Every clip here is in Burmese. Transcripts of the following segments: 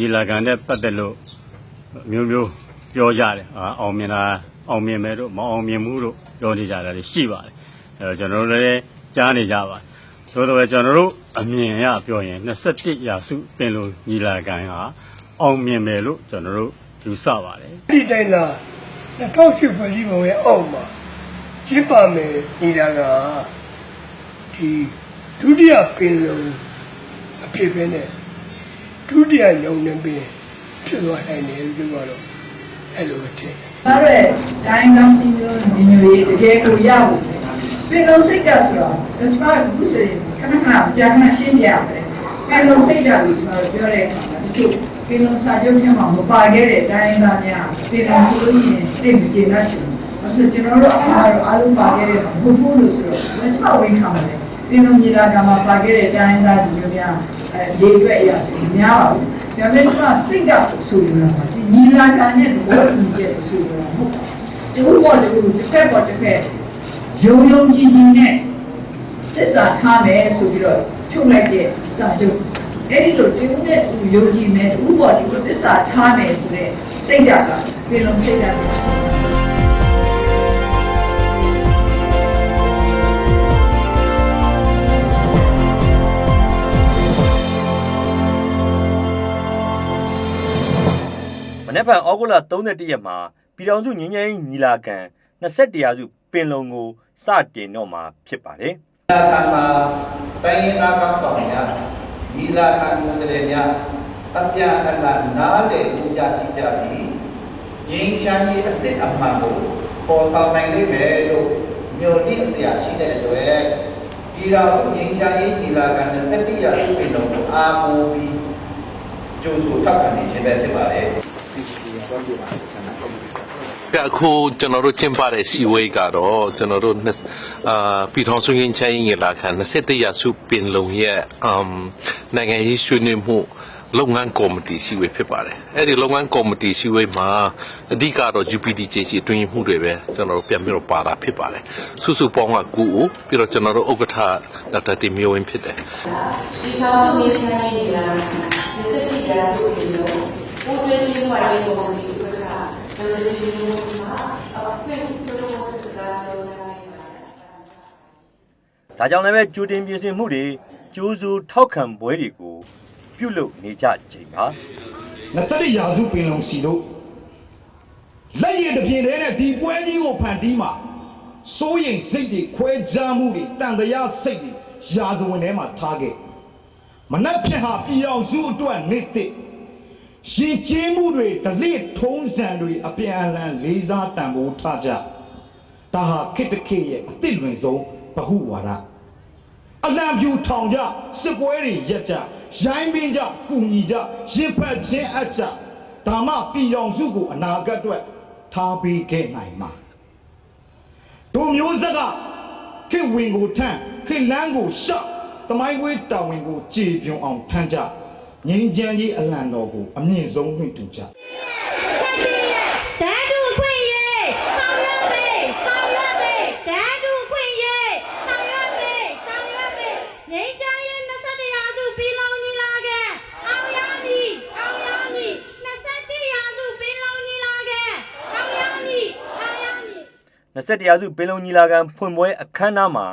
ပင်လုံညီလာခံနဲ့ပတ်သက်လို့အမျိုးမျိုးပြောကြတယ်အာအောင်မြင်တာအောင်မြင်မယ်တို့မအောင်မြင်ဘူးတို့ပြောနေကြတာတွေရှိပါတယ်အဲတော့ကျွန်တော်တို့လည်းကြားနေကြပါတယ်ဆိုတော့ကျွန်တော်တို့အမြင်အရပြောရင်21ရာစုပင်လုံညီလာခံကအောင်မြင်မယ်လို့ကျွန်တော်တို့ယူဆပါတယ်ဒီတိုင်းလား2008ဖွဲ့စည်းပုံရဲ့အောက်မှာကျင်းပမယ်နေတာကဒီဒုတိယပင်လုံအဖြစ်ပဲနဲ့ ဒုတိယညောင်နေပင်ဖြစ်သွားနိုင်တယ်လို့ပြောတော့အဲ့လိုပဲထင်တယ်ဒါရဲတိုင်းသားစီမျိုးညီညွတ်ရေးတကယ်ကိုရဖို့ပြည်လုံးစိတ်ဓာတ်ဆိုတော့ကျွန်တော်ကခုဆိုရင်ခဏခဏကြာခဏရှင်းပြရတယ်ပြည်လုံးစိတ်ဓာတ်ကိုကျွန်တော်ပြောတဲ့အခါမှာတချို့ပြည်လုံးစာချုပ်ထဲမှာမပါခဲ့တဲ့တိုင်းသားများပြည်လုံးဆိုလို့ရှိရင်တိတ်မကျေနပ်ချင်ဘူး။အဲဆိုကျွန်တော်တို့အားလုံးအားလုံးပါခဲ့တဲ့မဟုတ်ဘူးလို့ဆိုတော့ကျွန်တော်ဝန်ခံပါတယ် ပြည်လုံးညီလာခံမှာပါခဲ့တဲ့တိုင်းသားလူမျိုးများအဲရေရွက်အရာဆိုရင်များပါဘူး။ဒါပေမဲ့ကျွန်တော်စိတ်ဓာတ်ကိုဆိုရတာပါဒီညီလာခံနဲ့သဘောတူချက်ကိုဆိုရတာမဟုတ်ပါဘူး။ဒီဘောတကူတစ်ဖက်ပေါ်တစ်ဖက်ယုံယုံကြည်ကြည်နဲ့သစ္စာထားမယ်ဆိုပြီးတော့ထုတ်လိုက်တဲ့စာချုပ်အဲ့ဒီလိုတူနဲ့တူယုံကြည်မယ်ဥပေါ်ဒီလိုသစ္စာထားမယ်ဆိုတဲ့စိတ်ဓာတ်ကပြည်လုံးစိတ်ဓာတ်ကိုချင်းမ နေ့ကဩဂုတ်လ31ရက်မှာပြည်ထောင်စုငြိမ်းချမ်းရေးညီလာခံ21ရာစုပင်လုံကိုစတင်တော့မှာဖြစ်ပါတယ်လာခံမှာတိုင်းရင်းသားကောင်းဆောင်များမိလာခံမွတ်စလင်များအပြန်အလှန်နားလည်မှုရရှိကြပြီးငြိမ်းချမ်းရေးအစစ်အမှန်ကိုပေါ်ဆောင်နိုင်လိမ့်မယ်လို့ညွှန်တိအစရာရှိတဲ့အတွက်ပြည်တော်စုငြိမ်းချမ်းရေးညီလာခံ21ရာစုပင်လုံကိုအားကိုးပြီးကြိုးဆိုထောက်ခံနေခြင်းပဲဖြစ်ပါတယ် ကဲအခုကျွန်တော်တို့ကျင်းပတဲ့စီဝေးကတော့ကျွန်တော်တို့နှစ်အာပြည်ထောင်စုရင်းချမ်းရေးလာခံ21ရာစုပင်လုံရဲ့အမ်နိုင်ငံရေးဆွေးနွေးမှုလုပ်ငန်းကော်မတီစီဝေးဖြစ်ပါတယ်အဲ့ဒီလုပ်ငန်းကော်မတီစီဝေးမှာအဓိကတော့ UPDJC အတွင်းမှုတွေပဲကျွန်တော်တို့ပြန်ပြီးတော့ပါတာဖြစ်ပါတယ်စုစုပေါင်းက9ဦးပြီးတော့ကျွန်တော်တို့ဥက္ကဋ္ဌဒေါက်တာတင်မျိုးဝင်းဖြစ်တယ်ဒီကောင်ကိုနေထိုင်နေတာဒီစတိရာတို့ပြီးတော့ဘုရားရှင်ဝါရေးကိုဒီဥစ္စာဘယ်လိုရှိနေလဲမှာအဖေတို့တို့စကားပြောနေတာ ဒါကြောင့်လည်းပဲကြိုတင်ပြင်ဆင်မှုတွေကြိုးစိုးထောက်ခံပွဲတွေကိုပြုလုပ်နေကြချိန်ပါ21ရာစုပင်လုံစီတို့လက်ရည်တစ်ပြင်းတည်းနဲ့ဒီပွဲကြီးကိုဖန်တီးမှာစိုးရိမ်စိတ်တွေခွဲခြားမှုတွေတန်တရားစိတ်တွေရာဇဝင်ထဲမှာထားခဲ့မနှက်ဖြင့်ဟာပြည်အောင်စုအတွက်နေ့တစ်ရှင်ကျင်းမှုတွေဒလိထုံးစံတွေအပြန်အလှန်လေးစားတန်ဖိုးထားကြဒါဟာခေတ္တခေတ်ရဲ့အသစ်လွင်ဆုံး ဗဟုဝါဒအလံပြူထောင်ကြစစ်ပွဲတွေရက်ကြရိုင်းပင်းကြကုညီကြရင်ဖက်ချင်းအပ်ကြဒါမှပြည်တော်စုကိုအနာဂတ်အတွက်ထားပေးခဲ့နိုင်မှာတို့မျိုးဆက်ကခေတ်ဝင်ကိုထမ်းခေတ်လန်းကိုရှော့တမိုင်းဝေးတာဝန်ကိုကြည်ပြွန်အောင်ထမ်းကြငင်းချမ်းကြီးအလံတော်ကိုအမြင့်ဆုံးလွှင့်တူကြဓာတုခွင့်ရေးဆောင်ရွက်မယ်ဆောင်ရွက်မယ်ဓာတုခွင့်ရေးဆောင်ရွက်မယ်ဆောင်ရွက်မယ်ငြိမ်းချမ်းရေး21ရာစုပြည်လုံးညီလာခံအောင်ရမည်အောင်ရမည်21ရာစုပြည်လုံးညီလာခံအောင်ရမည်အောင်ရမည် 21ရာစုပင်လုံညီလာခံဖွင့်ပွဲအခမ်းအနားမှာ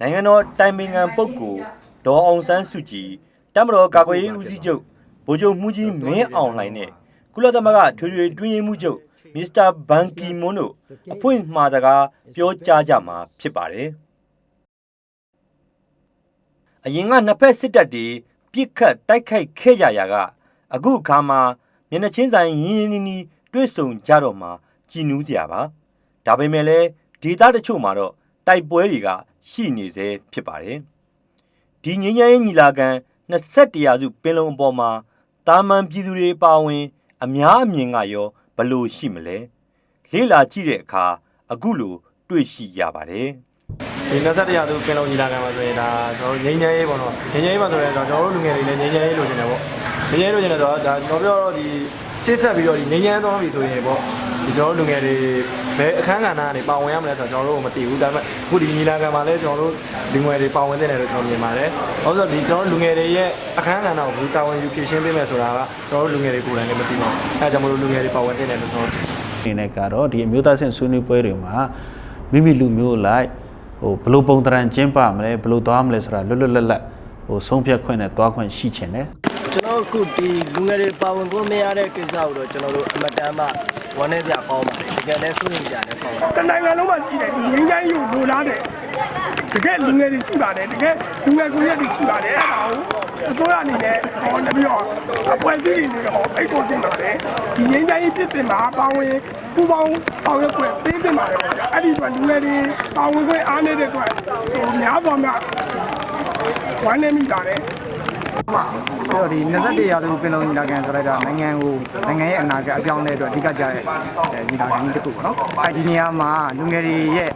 နိုင်ငံတော်တိုင်ပင်ခံပုဂ္ဂိုလ်ဒေါ်အောင်ဆန်းစုကြည်တမတော်ကာကွယ်ရေးဦးစီးချုပ်ဗိုလ်ချုပ်မှုကြီးမင်းအောင်လှိုင်နဲ့ကုလသမဂ္ဂထွေထွေတွင်းရေးမှုချုပ်မစ္စတာဘန်ကီမွန်းတို့အဖွင့်မှာစကားပြောကြားကြမှာဖြစ်ပါတယ်အရင်ကနှစ်ဖက်စစ်တပ်တွေပြစ်ခတ်တိုက်ခိုက်ခဲ့ကြရာကအခုအခါမှာမျက်နှာချင်းဆိုင်ရင်းရင်းနှီးနှီးတွေ့ဆုံကြတော့မှာကြည်နူးစရာပါ ဒါပေမဲ့လည်းဒေသတချို့မှာတော့တိုက်ပွဲတွေကရှိနေသေးဖြစ်ပါတယ်။ဒီငင်းငယ်ညီလာခံ21ရာစုပင်လုံအပေါ်မှာတာမန်ပြည်သူတွေပါဝင် အများအမြင်ကရောဘယ်လို့ရှိမလဲ။လေ့လာကြည့်တဲ့အခါအခုလိုတွေ့ရှိရပါတယ်။ဒီ21ရာစုပင်လုံညီလာခံမှာဆိုရင်ဒါကျွန်တော်တို့ငြိမ်းချမ်းရေးပေါ့နော်ငြိမ်းချမ်းရေးမှာဆိုရင်တော့ကျွန်တော်တို့လူငယ်တွေလည်းငြိမ်းချမ်းရေးလိုချင်တယ်ပေါ့ငြိမ်းချမ်းရေးလိုချင်တယ်ဆိုတော့ဒါကျွန်တော်ပြောတော့ဒီရှေ့ဆက်ပြီးတော့ဒီငြိမ်းချမ်းသွားပြီဆိုရင်ပေါ့ဒီကျွန်တော်တို့လူငယ်တွေ ဘယ်အခန်းကဏ္ဍကနေပါဝင်ရမလဲဆိုတော့ကျွန်တော်တို့မသိဘူးဒါပေမဲ့အခုဒီညီလာခံမှာလည်းကျွန်တော်တို့လူငယ်တွေပါဝင်တဲ့တယ်လို့ကျွန်တော်မြင်ပါတယ်။ဟုတ်ဆိုဒီကျွန်တော်တို့လူငယ်တွေရဲ့အခန်းကဏ္ဍကိုဘူးတာဝန်ယူဖြည့်ရှင်းပေးမယ်ဆိုတာကကျွန်တော်တို့လူငယ်တွေကိုယ်တိုင်လည်းမသိပါဘူး။အဲဒါကြောင့်မလို့လူငယ်တွေပါဝင်တဲ့တယ်လို့ကျွန်တော်အနေနဲ့ကတော့ဒီအမျိုးသားဆင့်ဆွေးနွေးပွဲတွေမှာမိမိလူမျိုးလိုက်ဟိုဘယ်လို့ပုံတရံကျင်းပမလဲဘယ်လို့သွားမလဲဆိုတာလွတ်လွတ်လပ်လပ်ဟိုဆုံးဖြတ်ခွင့်နဲ့သွားခွင့်ရှိချင်တယ် ကျွန်တော်အခုဒီလူငယ်တွေပါဝင်ဖို့မရတဲ့ကိစ္စကိုတော့ကျွန်တော်တို့အမတန်မှဝမ်းနည်းကြကောင်းပါတယ်တကယ်လည်းစိုးရိမ်ကြတယ်ပေါ့တနိုင်ငံလုံးမှာရှိတယ်ဒီငင်းချိုင်းယူလိုလားတယ်တကယ်လူငယ်တွေရှိပါတယ်တကယ်လူငယ်ကိုရက်တွေရှိပါတယ်အဲ့ဒါကိုအစိုးရအနေနဲ့ဟောနေပြီးတော့အဖွဲ့အစည်းတွေဟောအိတ်တော်တင်ပါတယ်ဒီငင်းချိုင်းဖြစ်တင်မှာပါဝင်ပူပေါင်းဆောင်ရွက်ခွင့်ပေးတင်ပါတယ်ပေါ့ဗျာအဲ့ဒီအတွက်လူငယ်တွေပါဝင်ခွင့်အားနေတဲ့အတွက်ဟိုများစွာများဝမ်းနေမိပါတယ် အဲ့တော့ဒီ21ရာစုပင်လုံညီလာခံဆိုလိုက်တာနိုင်ငံကိုနိုင်ငံရဲ့အနာဂတ်အပြောင်းအလဲအတွက်အဓိကကျတဲ့အဲညီလာခံကြီးတစ်ခုပေါ့နော်အဲဒီနေရာမှာလူငယ်တွေရဲ့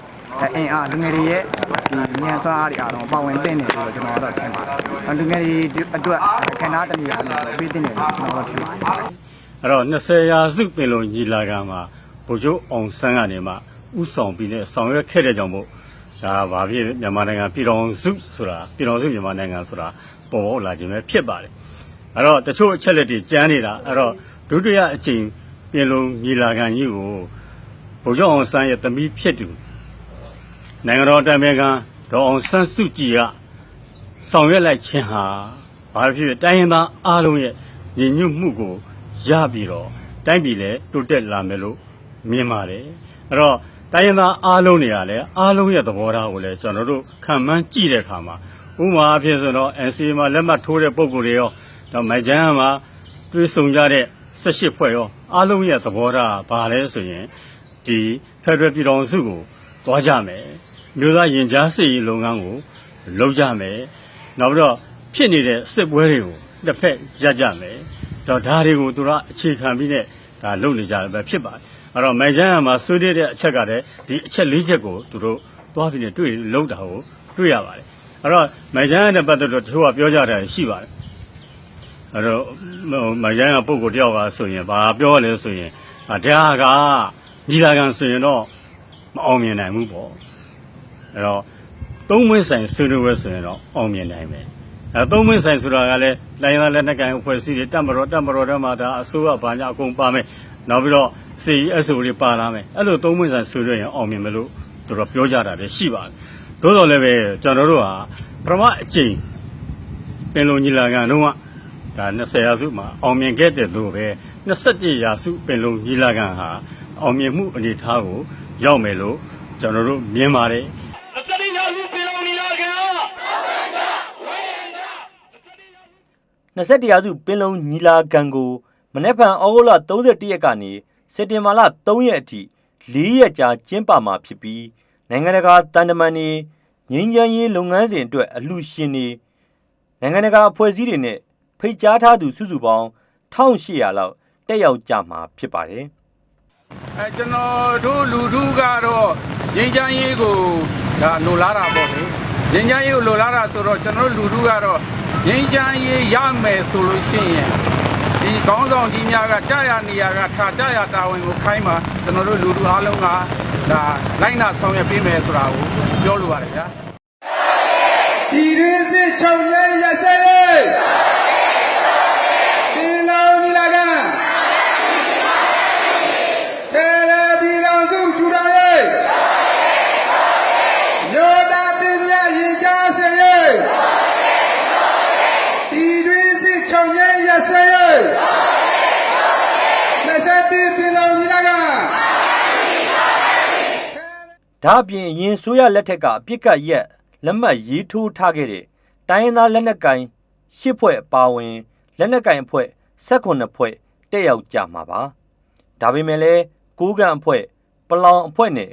အင်အားလူငယ်တွေရဲ့ဒီဉာဏ်စွမ်းအားတွေအားလုံးပါဝင်တဲ့နေဆိုတော့ကျွန်တော်တို့ထင်ပါတယ်လူငယ်တွေအတွက်ခန္ဓာတနည်းအားလို့ပြီးတဲ့နေလို့ကျွန်တော်တို့ထင်ပါတယ်အဲ့တော့20ရာစုပင်လုံညီလာခံမှာဗိုလ်ချုပ်အောင်ဆန်းကနေမှဥဆောင်ပြီးတဲ့ဆောင်ရွက်ခဲ့တဲ့ကြောင့်မို့ဒါဘာဖြစ်မြန်မာနိုင်ငံပြည်တော်စုဆိုတာပြည်တော်စုမြန်မာနိုင်ငံဆိုတာ ပေါ်ပေါ်လာခြင်းပဲဖြစ်ပါတယ်အဲ့တော့တချို့အချက်လက်တွေကျမ်းနေတာအဲ့တော့ဒုတိယအကြိမ်ပင်လုံညီလာခံကြီးကိုဗိုလ်ချုပ်အောင်ဆန်းရဲ့သမီးဖြစ်သူနိုင်ငံတော်တိုင်ပင်ခံဒေါ်အောင်ဆန်းစုကြည်ကဆောင်ရွက်လိုက်ခြင်းဟာဘာဖြစ်ဖြစ်တိုင်းရင်းသားအားလုံးရဲ့ညီညွတ်မှုကိုရပြီးတော့တိုင်းပြည်လည်းတိုးတက်လာမယ်လို့မြင်ပါတယ်အဲ့တော့တိုင်းရင်းသားအားလုံးတွေကလည်းအားလုံးရဲ့သဘောထားကိုလည်းကျွန်တော်တို့ခံမှန်းကြည့်တဲ့အခါမှာ ဥပမာအဖြစ်ဆိုတော့ NCA မှာလက်မှတ်ထိုးတဲ့ပုံကိုယ်တွေရောတော့မိုက်ဂျန်မှာတွေးဆုံကြတဲ့18ဖွဲ့ရောအားလုံးရဲ့သဘောထားကဘာလဲဆိုရင်ဒီဖက်ဒရယ်ပြည်တော်စုကိုသွားကြမယ်မျိုးသားရင်ကြားစစ်ရေးလုပ်ငန်းကိုလုပ်ကြမယ်နောက်ပြီးတော့ဖြစ်နေတဲ့စစ်ပွဲတွေကိုတစ်ဖက်ရပ်ကြမယ်တော့ဒါတွေကိုသူကအခြေခံပြီးနဲ့ဒါလုပ်နေကြတယ်ပဲဖြစ်ပါတယ်အဲ့တော့မိုင်ဂျန်မှာဆွေးနွေးတဲ့အချက်တွေကဒီအချက်၄ချက်ကိုသူတို့သွားပြီးနဲ့တွေ့လုံးတာကိုတွေ့ရပါတယ် အဲ့တော့မိုင်ဂျန်နဲ့ပတ်သက်တော့တချို့ကပြောကြတာရှိပါတယ်အဲ့တော့မိုင်ဂျန်ကပုံကိုတယောက်ကဆိုရင်ဘာပြောလဲဆိုရင်ဒါကညီလာခံဆိုရင်တော့မအောင်မြင်နိုင်ဘူးပေါ့အဲ့တော့သုံးမင်းဆိုင်ဆွေးနွေးပွဲဆိုရင်တော့အောင်မြင်နိုင်မယ်အဲသုံးမင်းဆိုင်ဆိုတာကလည်းလိုင်းသားလက်နက်ကိုင်အဖွဲ့အစည်းတွေတက်မတော်တက်မတော်တဲ့မှာဒါအစိုးရဘာညာအကုန်ပါမယ်နောက်ပြီးတော့ CESO တွေပါလာမယ်အဲ့လိုသုံးမင်းဆိုင်ဆိုရရင်အောင်မြင်မလို့သူတို့ပြောကြတာလည်းရှိပါတယ် သို့တော်လည်းပဲကျွန်တော်တို့ဟာပထမအကြိမ်ပင်လုံညီလာခံတော့ကဒါ20ရာစုမှာအောင်မြင်ခဲ့တဲ့လို့ပဲ27ရာစုပင်လုံညီလာခံဟာအောင်မြင်မှုအနေအထားကိုရောက်မယ်လို့ကျွန်တော်တို့မြင်ပါတယ်21ရာစုပင်လုံညီလာခံကိုမနေ့ဖန်ဩဂုတ်လ31ရက်ကနေစက်တင်ဘာလ3ရက်အထိ4ရက်ကြာကျင်းပမှာဖြစ်ပြီး နိုင်ငံတကာတန်တမန်တွေငြိမ်းချမ်းရေးလုပ်ငန်းစဉ်အတွက်အလှူရှင်တွေနိုင်ငံတကာအဖွဲ့အစည်းတွေနဲ့ဖိတ်ကြားထားသူစုစုပေါင်း1800လောက်တက်ရောက်ကြမှာဖြစ်ပါတယ်အဲကျွန်တော်တို့လူထုကတော့ငင်းချမ်းရေးကိုဒါလိုလားတာပေါ့လေငင်းချမ်းရေးကိုလိုလားတာဆိုတော့ကျွန်တော်တို့လူထုကတော့ငင်းချမ်းရေးရမယ်ဆိုလို့ရှိရင် ဒီကောင်းဆောင်ကြီးများကကြာရနေရကထားကြာရတာဝန်ကိုခိုင်းမှာကျွန်တော်တို့လူထုအားလုံးကဒါလိုက်နာဆောင်ရွက်ပေးမယ်ဆိုတာကိုပြောလိုပါတယ်ဗျာဒီရင်းစစ်ချုပ်ရဲရစေးဒီလောင်ဒီလာကတေရဒီလောင်စုထူတော်ရေးယောတာတင်မြရင်ချားစေရေးဒီရင်းစစ်ချုပ်ရဲရစေးလက်သက်ဒီလောင်ဒီလာက ဒါအပြင်အရင်ဆိုရလက်ထက်ကအပြစ်ကတ်ရက်လက်မှတ်ရေးထိုးထားခဲ့တဲ့တိုင်းရင်းသားလက်နက်ကိုင်ရှစ်ဖွဲ့အပါအဝင်လက်နက်ကိုင်အဖွဲ့18ဖွဲ့တက်ရောက်ကြမှာပါဒါပေမဲ့လည်းကိုးကံအဖွဲ့ပလောင်အဖွဲ့နဲ့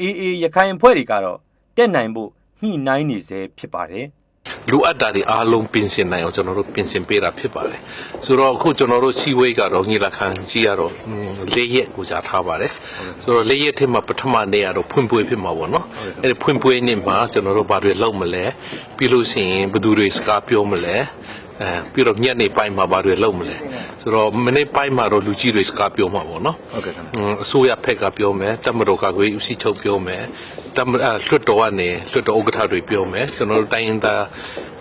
အေအေရခိုင်အဖွဲ့တွေကတော့တက်နိုင်ဖို့ညှိနှိုင်းနေစေဖြစ်ပါတယ် လူအပ်တာတွေအားလုံးပြင်ဆင်နိုင်အောင်ကျွန်တော်တို့ပြင်ဆင်ပေးတာဖြစ်ပါတယ်ဆိုတော့အခုကျွန်တော်တို့စီဝေးကတော့ညီလာခံကြီးကတော့၄ရက်ကိုကြာထားပါတယ်ဆိုတော့၄ရက်ထဲမှာပထမနေ့ကတော့ဖွင့်ပွဲဖြစ်မှာပေါ့နော်အဲ့ဒီဖွင့်ပွဲနေ့မှာကျွန်တော်တို့ဘာတွေလုပ်မလဲပြီးလို့ရှိရင်ဘယ်သူတွေစကားပြောမလဲ အဲပြီးတော့ညနေပိုင်းမှာဘာတွေလုပ်မလဲဆိုတော့မနေ့ပိုင်းမှာတော့လူကြီးတွေစကားပြောမှာပေါ့နော်ဟုတ်ကဲ့ခင်ဗျอืมအစိုးရဖက်ကပြောမယ်တပ်မတော်ကကိုဦးစီးချုပ်ပြောမယ်တပ်မအဲလွှတ်တော်ကနေလွှတ်တော်ဥက္ကဋ္ဌတွေပြောမယ်ကျွန်တော်တို့တိုင်းရင်းသား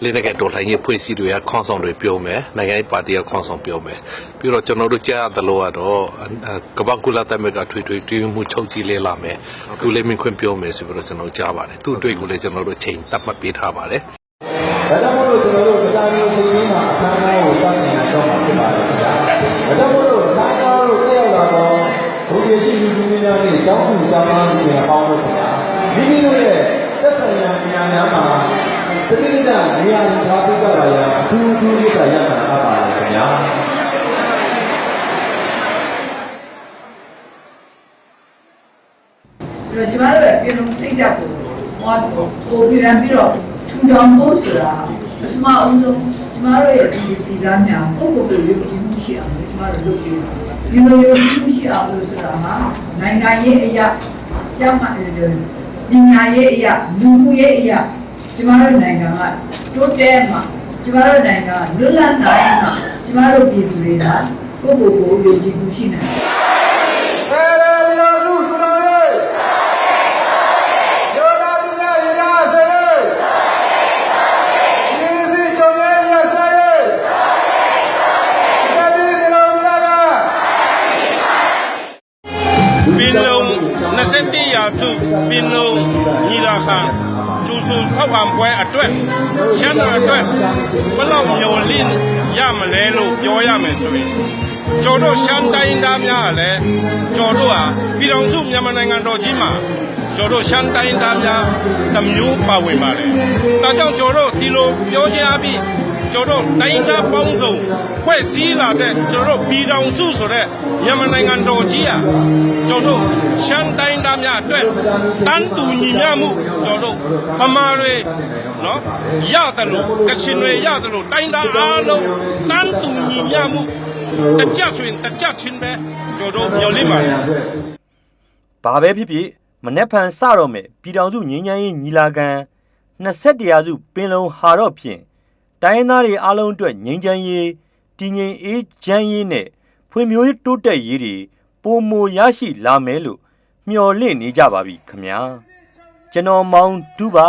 လေးနက်ကတော်လှန်ရေးဖွဲ့စည်းတွေကခေါင်းဆောင်တွေပြောမယ်နိုင်ငံရေးပါတီကခေါင်းဆောင်ပြောမယ်ပြီးတော့ကျွန်တော်တို့ကြားရသလိုကတော့အဲကမ္ဘာကုလသမဂ္ဂထွေထွေတွင်းမှုချုပ်ကြည့်လဲလာမယ်သူလည်းမင်းခွင့်ပြောမယ်ဆိုပြီးတော့ကျွန်တော်ကြားပါတယ်သူ့အတွက်ကိုလည်းကျွန်တော်တို့ချိန်သတ်မှတ်ပေးထားပါတယ် ဒါကြောင့်မို့လို့ကျွန်တော်တို့ဗလာမီချိန်ကြီးမှာအခမ်းအနားကိုစတင်ရတော့မှာဖြစ်ပါတယ်ခင်ဗျာ။ဒါကြောင့်မို့လို့အခမ်းအနားကိုတက်ရောက်လာတော့ဘုရားရှိခိုးလူကြီးများနဲ့ကျောင်းသူကျောင်းသားတွေနဲ့ပေါင်းလို့ခင်ဗျာ။မိမိတို့ရဲ့သက်ဆိုင်ရာနေရာများမှာတတိယနေရာယူထားပြီးကြပါရအထူးအထူးလေးကရတာအပ်ပါတယ်ခင်ဗျာ။ပြီးတော့ကျမတို့ရဲ့ပြည်လုံးစိတ်ဓာတ်ကိုဟောပို့ပြီးရပြီးတော့ ထူထောင်ဖို့ဆိုတာပထမအဦးဆုံးကျမတို့ရဲ့ဒီဒီသားများကိုယ့်ကိုယ်ကိုယုံကြည်မှုရှိအောင်လို့ကျမတို့လုပ်ပြီးဒီလိုယုံကြည်မှုရှိအောင်လို့ဆိုတာဟာနိုင်ငံရေးအရာကျမပညာရေးအရာလူမှုရေးအရာကျမတို့နိုင်ငံကတိုးတက်မှာကျမတို့နိုင်ငံကလွတ်လပ်နိုင်မှာကျမတို့ပြည်သူတွေကကိုယ့်ကိုယ်ကိုယုံကြည်မှုရှိနိုင်တယ် င်လုံညီလာခံကျူဆူထောက်ခံပွဲအတွက်ရှမ်းတော်အတွက်ဘယ်လောက်မျော်လင့်ရမလဲလို့ပြောရမယ်ဆိုရင်ကျော်တို့ရှမ်းတိုင်းသားများကလည်းကျော်တို့ဟာပြည်တော်စုမြန်မာနိုင်ငံတော်ကြီးမှာကျော်တို့ရှမ်းတိုင်းသားများတစ်မျိုးပါဝင်ပါတယ်။ဒါကြောင့်ကျော်တို့ဒီလိုပြောချင်အပြီး ကျော်တို့တိုင်းသားပေါင်းစုံဖွဲ့စည်းလာတဲ့ကျော်တို့ပြည်တော်စုဆိုတဲ့မြန်မာနိုင်ငံတော်ကြီးဟာကျော်တို့ရှမ်းတိုင်းသားများအတွက်တန်းတူညီမျှမှုကျော်တို့ဗမာတွေနော်ရတယ်လို့ကချင်တွေရတယ်လို့တိုင်းသားအားလုံးတန်းတူညီမျှမှုတစ်ကြဆိုရင်တစ်ကြချင်းပဲကျော်တို့မျှော်လင့်ပါတယ်ဘာပဲဖြစ်ဖြစ်မနေ့ဖန်စတော့မယ်ပြည်တော်စုငင်းချမ်းရေးညီလာခံ21ရာစုပင်လုံဟာတော့ဖြင့် တိုင်းရင်းသားတွေအားလုံးအတွက်ငင်းချမ်းရေးတည်ငြိမ်အေးချမ်းရေးနဲ့ဖွံ့ဖြိုးတိုးတက်ရေးတွေပုံမရရှိလာမယ်လို့မျှော်လင့်နေကြပါပြီခင်ဗျာကျွန်တော်မောင်ဒူးပါ